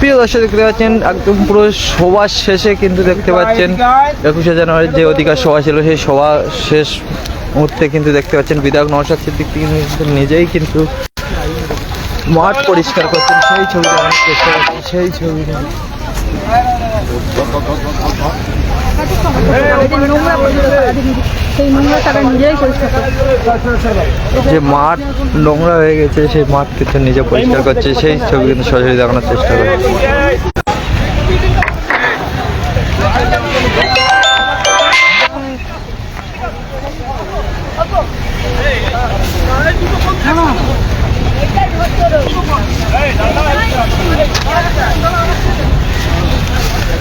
প্রিয় দর্শক, দেখতে পাচ্ছেন, একদম পুরো সভা শেষে কিন্তু দেখতে পাচ্ছেন, একুশে জানুয়ারির যে অধিকার সভা ছিল, সেই সভা শেষ মুহূর্তে কিন্তু দেখতে পাচ্ছেন, বিধায়ক নওশাদ সিদ্দিক কিন্তু নিজেই কিন্তু মাঠ পরিষ্কার করছেন, সেই ছবি সেই ছবি। যে মাঠ নোংরা হয়ে গেছে, সেই মাঠ কিন্তু নিজে পরিষ্কার করছে, সেই ছবি কিন্তু সরাসরি দেখানোর চেষ্টা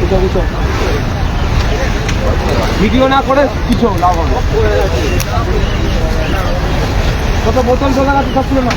গুছো গুছো ভিডিও না করে কিছু লাভ হবে। কত বোতল সোনা আছে সব ছিল না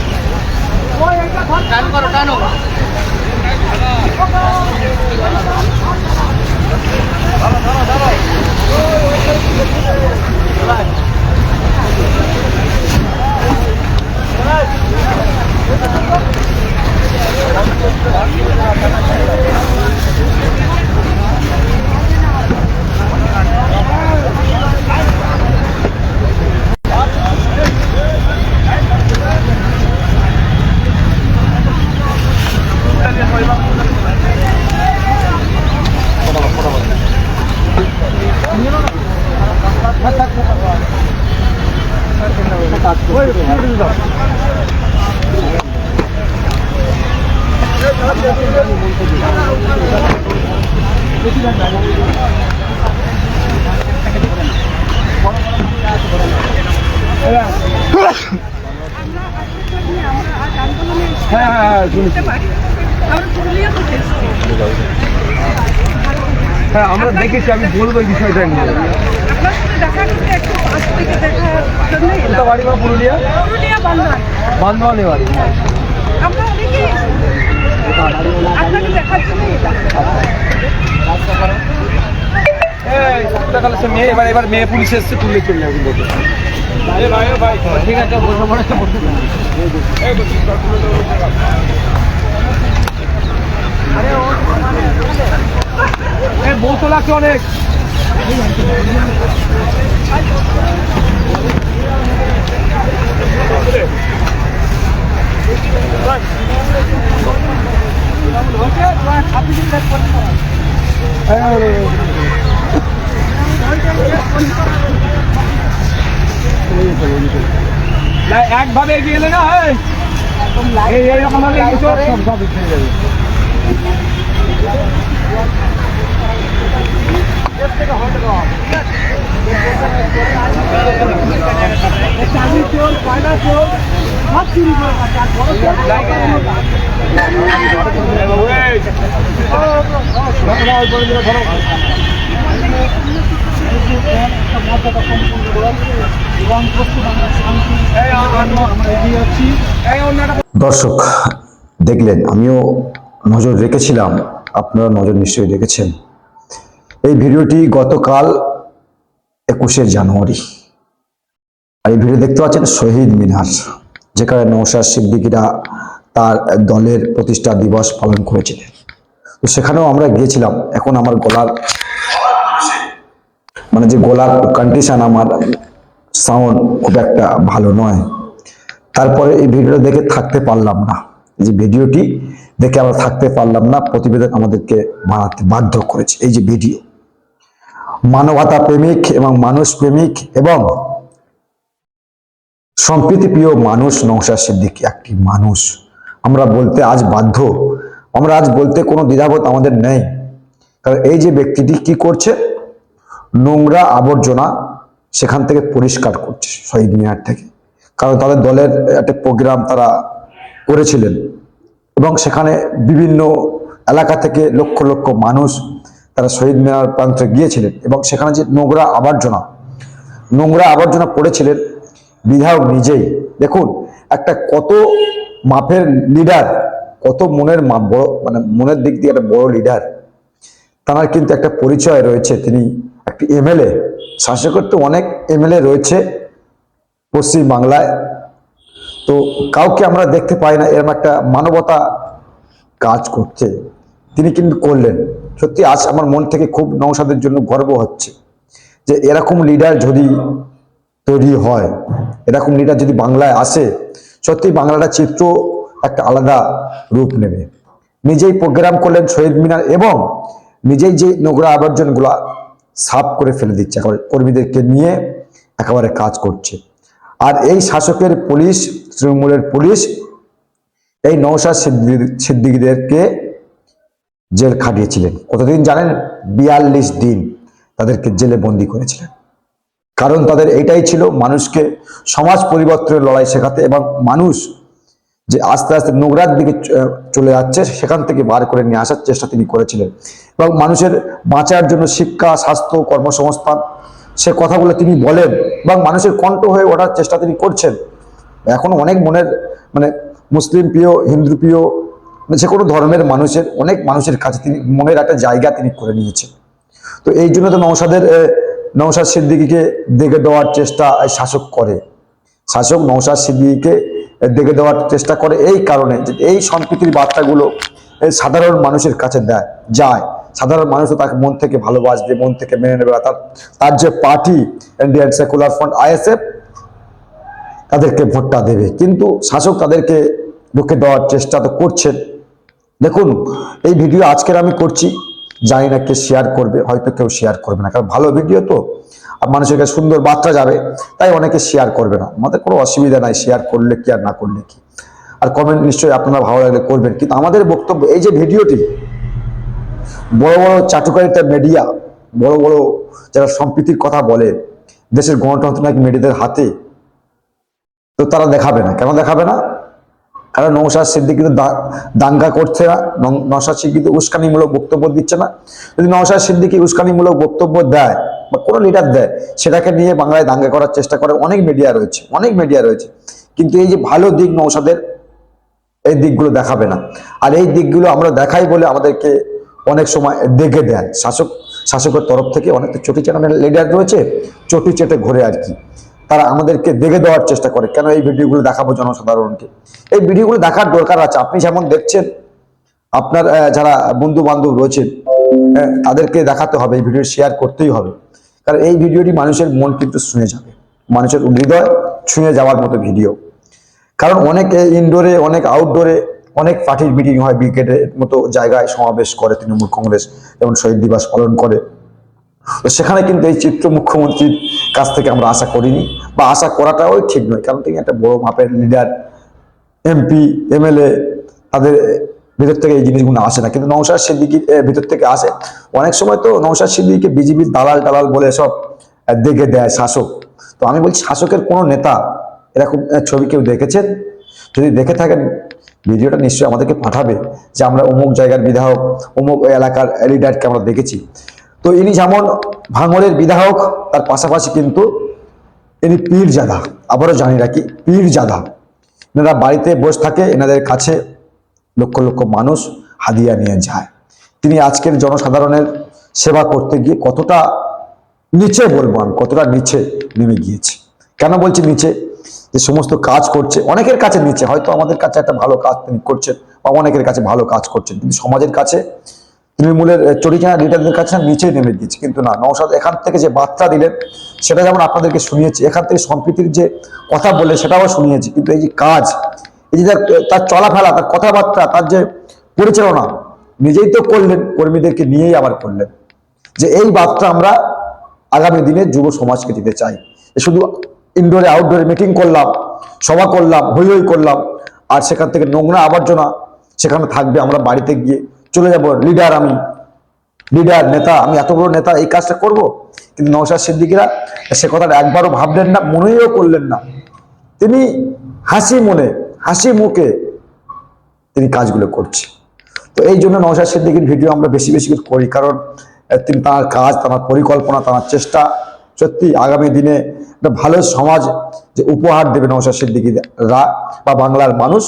হ্যাঁ হ্যাঁ হ্যাঁ শুনেছি হ্যাঁ আমরা দেখেছি আমি বলব এই বিষয়টা নিয়ে। বাড়ি বা পুরুলিয়া? বান্ধবানে বাড়ি। এই, সপ্তাহকালে সে মেয়ে এবার এবার মেয়ে পুলিশ এসছে তুলে চলে যাবে কিন্তু ঠিক আছে বসে পড়ে আছে অনেক না, একভাবে এগিয়ে এলে না এই। এই এইরকম ভাবে দর্শক, দেখলেন, আমিও নজর রেখেছিলাম। আপনারা নজর নিশ্চয়ই রেখেছেন। এই ভিডিওটি গতকাল একুশে জানুয়ারি। আর এই ভিডিও দেখতে পাচ্ছেন শহীদ মিনার। যেখানে নৌসার সিদ্দিকিরা তার দলের প্রতিষ্ঠা দিবস পালন করেছিলেন। তো সেখানেও আমরা গিয়েছিলাম। এখন আমার গলার মানে যে গলার কন্ডিশন আমার সাউন্ড খুব একটা ভালো নয়। তারপরে এই ভিডিওটা দেখে থাকতে পারলাম না। এই যে ভিডিওটি দেখে আমরা থাকতে পারলাম না, প্রতিবেদন আমাদেরকে বানাতে বাধ্য করেছে। এই যে ভিডিও মানবতা প্রেমিক এবং মানুষ প্রেমিক এবং সম্প্রীতি প্রিয় মানুষ নৌশা সিদ্দিকী একটি মানুষ। আমরা বলতে আজ বাধ্য। আমরা আজ বলতে কোনো দ্বিধাবোধ আমাদের নেই। কারণ এই যে ব্যক্তিটি কি করছে? নোংরা আবর্জনা সেখান থেকে পরিষ্কার করছে শহীদ মিনার থেকে। কারণ তাদের দলের একটা প্রোগ্রাম তারা করেছিলেন। এবং সেখানে বিভিন্ন এলাকা থেকে লক্ষ লক্ষ মানুষ তারা শহীদ মিনার প্রান্তে গিয়েছিলেন। এবং সেখানে যে নোংরা আবর্জনা নোংরা আবর্জনা পড়েছিলেন বিধায়ক নিজেই। দেখুন, একটা কত মাপের লিডার কত মনের মাপ বড় মানে মনের দিক দিয়ে একটা বড় লিডার তার কিন্তু একটা পরিচয় রয়েছে। তিনি একটি এমএলএ, শাসকের তো অনেক এমএলএ রয়েছে পশ্চিম বাংলায় তো কাউকে আমরা দেখতে পাই না এরকম একটা মানবতা কাজ করছে। তিনি কিন্তু করলেন। সত্যি আজ আমার মন থেকে খুব নৌসাদের জন্য গর্ব হচ্ছে যে এরকম লিডার যদি তৈরি হয়। এরকম লিডার যদি বাংলায় আসে, সত্যি বাংলাটা চিত্র একটা আলাদা রূপ নেবে। নিজেই প্রোগ্রাম করলেন শহীদ মিনার এবং নিজেই যে নোংরা আবর্জনগুলা সাফ করে ফেলে দিচ্ছে কর্মীদেরকে নিয়ে একেবারে কাজ করছে। আর এই শাসকের পুলিশ, তৃণমূলের পুলিশ, এই নৌসাদ সিদ্দিকীদেরকে জেল খাটিয়েছিলেন। কতদিন জানেন? বিয়াল্লিশ দিন তাদেরকে জেলে বন্দি করেছিলেন। কারণ তাদের এইটাই ছিল মানুষকে সমাজ পরিবর্তনের লড়াই শেখাতে এবং মানুষ যে আস্তে আস্তে নোংরার দিকে চলে যাচ্ছে, সেখান থেকে বার করে নিয়ে আসার চেষ্টা তিনি করেছিলেন। এবং মানুষের বাঁচার জন্য শিক্ষা, স্বাস্থ্য, কর্মসংস্থান, সে কথাগুলো তিনি বলেন এবং মানুষের কণ্ঠ হয়ে ওঠার চেষ্টা তিনি করছেন। এখন অনেক মনের মানে মুসলিম প্রিয়, হিন্দু প্রিয় মানে যে কোনো ধর্মের মানুষের, অনেক মানুষের কাছে তিনি মনের একটা জায়গা তিনি করে নিয়েছেন। তো এই জন্য তো নৌসাদের নৌসাদ সিদ্দিকিকে দেখে দেওয়ার চেষ্টা শাসক করে। শাসক নৌসাদ সিদ্দিকিকে দেখে দেওয়ার চেষ্টা করে এই কারণে যে এই সম্প্রীতির বার্তাগুলো সাধারণ মানুষের কাছে দেয়, যায়। সাধারণ মানুষ তো তাকে মন থেকে ভালোবাসবে, মন থেকে মেনে নেবে। তার তার যে party, Indian Secular Front, ISF, তাদেরকে ভোটটা দেবে। কিন্তু শাসক তাদেরকে ঢুকে দেওয়ার চেষ্টা তো করছেন। দেখুন, এই ভিডিও আজকের আমি করছি। জানি না কে শেয়ার করবে, হয়তো কেউ শেয়ার করবে না। কারণ ভালো ভিডিও তো মানুষের কাছে সুন্দর বার্তা যাবে, তাই অনেকে শেয়ার করবে না। আমাদের কোনো অসুবিধা নাই শেয়ার করলে কি আর না করলে কি? আর কমেন্ট নিশ্চয়ই আপনারা ভালো লাগলে করবেন। কিন্তু আমাদের বক্তব্য, এই যে ভিডিওটি বড় বড় চাটুকারিতা মিডিয়া বড় বড় যারা সম্প্রীতির কথা বলে, দেশের গণতন্ত্র নাকি মিডিয়াদের হাতে, তো তারা দেখাবে না। কেন দেখাবে না? কারণ নৌসাদ সিদ্দিক কিন্তু দাঙ্গা করছে না, নং- নওশাদ সিদ্দিক উস্কানিমূলক বক্তব্য দিচ্ছে না। যদি নৌসাদ সিদ্দিকি উস্কানিমূলক বক্তব্য দেয় বা কোনো লিডার দেয়, সেটাকে নিয়ে বাংলায় দাঙ্গা করার চেষ্টা করে অনেক মিডিয়া রয়েছে, অনেক মিডিয়া রয়েছে। কিন্তু এই যে ভালো দিক নৌসাদের, এই দিকগুলো দেখাবে না। আর এই দিকগুলো আমরা দেখাই বলে আমাদেরকে অনেক সময় দেখে দেন। শাসক, শাসকের তরফ থেকে অনেক চটি চ্যানেলের লিডার রয়েছে চটি চেটে ঘুরে আর কি। তারা আমাদেরকে দেখে দেওয়ার চেষ্টা করে। কেন এই ভিডিওগুলো দেখাবো জনসাধারণকে? এই ভিডিওগুলো দেখার দরকার আছে। আপনি যেমন দেখছেন, আপনার যারা বন্ধু বান্ধব রয়েছেন তাদেরকে দেখাতে হবে, এই ভিডিও শেয়ার করতেই হবে। কারণ এই ভিডিওটি মানুষের মন কিন্তু শুনে যাবে। মানুষের হৃদয় ছুঁয়ে যাওয়ার মতো ভিডিও। কারণ অনেক ইনডোরে অনেক আউটডোরে অনেক পার্টির মিটিং হয় ব্রিগেডের মতো জায়গায় সমাবেশ করে তৃণমূল কংগ্রেস, যেমন শহীদ দিবস পালন করে। তো সেখানে কিন্তু এই চিত্র মুখ্যমন্ত্রীর কাছ থেকে আমরা আশা করিনি। বা আশা করাটাও ঠিক নয়। কারণ তিনি একটা বড় মাপের লিডার এমপি এমএলএ তাদের ভিতর থেকে এই জিনিসগুলো আসে না। কিন্তু নৌসাদ সিদ্দিকির ভিতর থেকে আসে। অনেক সময় তো নৌসাদ সিদ্দিকিকে বিজেপির দালাল টালাল বলে সব দেখে দেয় শাসক। তো আমি বলছি, শাসকের কোনো নেতা এরকম ছবি কেউ দেখেছেন যদি দেখে থাকেন, ভিডিওটা নিশ্চয়ই আমাদেরকে পাঠাবে যে আমরা অমুক জায়গার বিধায়ক, অমুক এলাকার লিডারকে আমরা দেখেছি। তো ইনি যেমন ভাঙরের বিধায়ক, তার পাশাপাশি কিন্তু ইনি পীর জাদা। আবারও জানি রাখি, পীর জাদা। এনারা বাড়িতে বসে থাকে, এনাদের কাছে লক্ষ লক্ষ মানুষ হাদিয়া নিয়ে যায়। তিনি আজকের জনসাধারণের সেবা করতে গিয়ে কতটা নিচে বলব আমি কতটা নিচে নেমে গিয়েছে। কেন বলছি নিচে? যে সমস্ত কাজ করছে, অনেকের কাছে নিচে, হয়তো আমাদের কাছে একটা ভালো কাজ তিনি করছেন, বা অনেকের কাছে ভালো কাজ করছেন, কিন্তু সমাজের কাছে তৃণমূলের চরিচানা লিডারদের কাছে নিচে নেমে গিয়েছে। কিন্তু না নৌসাদ এখান থেকে যে বার্তা দিলেন, সেটা যেমন আপনাদেরকে শুনিয়েছি, এখান থেকে সম্প্রীতির যে কথা বলে সেটাও শুনিয়েছি। কিন্তু এই যে কাজ, এই যে তার- চলাফেরা, তার কথাবার্তা, তার যে পরিচালনা, নিজেই তো করলেন, কর্মীদেরকে নিয়েই আবার করলেন। যে এই বার্তা আমরা আগামী দিনে যুব সমাজকে দিতে চাই। শুধু ইনডোরে আউটডোরে মিটিং করলাম, সভা করলাম, হই হই করলাম, আর সেখান থেকে নোংরা আবর্জনা সেখানে থাকবে, আমরা বাড়িতে গিয়ে চলে যাব লিডার আমি। লিডার নেতা, আমি এত বড় নেতা, এই কাজটা করব? কিন্তু নওশাদ সিদ্দিকিরা সে কথাটা একবারও ভাবলেন না, মনেও করলেন না। তিনি হাসি মনে, হাসি মুখে তিনি কাজগুলো করছে তো এই জন্য নওশাদ সিদ্দিকির ভিডিও আমরা বেশি বেশি করে করি, কারণ তিনি তাঁর কাজ, তাঁর পরিকল্পনা, তাঁর চেষ্টা সত্যি আগামী দিনে একটা ভালো সমাজ যে উপহার দেবে নওশাদ সিদ্দিকিরা বা বাংলার মানুষ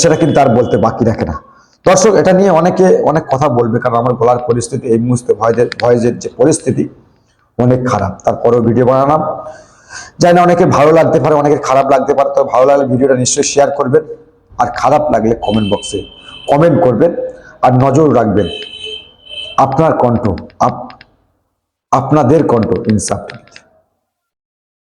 সেটা কিন্তু আর বলতে বাকি রাখে না। দর্শক, এটা নিয়ে অনেকে অনেক কথা বলবে, কারণ আমার গলার পরিস্থিতি এই মুহূর্তে ভয়ের ভয়েসের যে পরিস্থিতি অনেক খারাপ। তারপরেও ভিডিও বানালাম। জানি না অনেকে ভালো লাগতে পারে, অনেকে খারাপ লাগতে পারে, তবে ভালো লাগলে ভিডিওটা নিশ্চয়ই শেয়ার করবেন। আর খারাপ লাগলে কমেন্ট বক্সে কমেন্ট করবেন। আর নজর রাখবেন আপনার কণ্ঠ, আপ- আপনাদের কণ্ঠ ইনসাফ।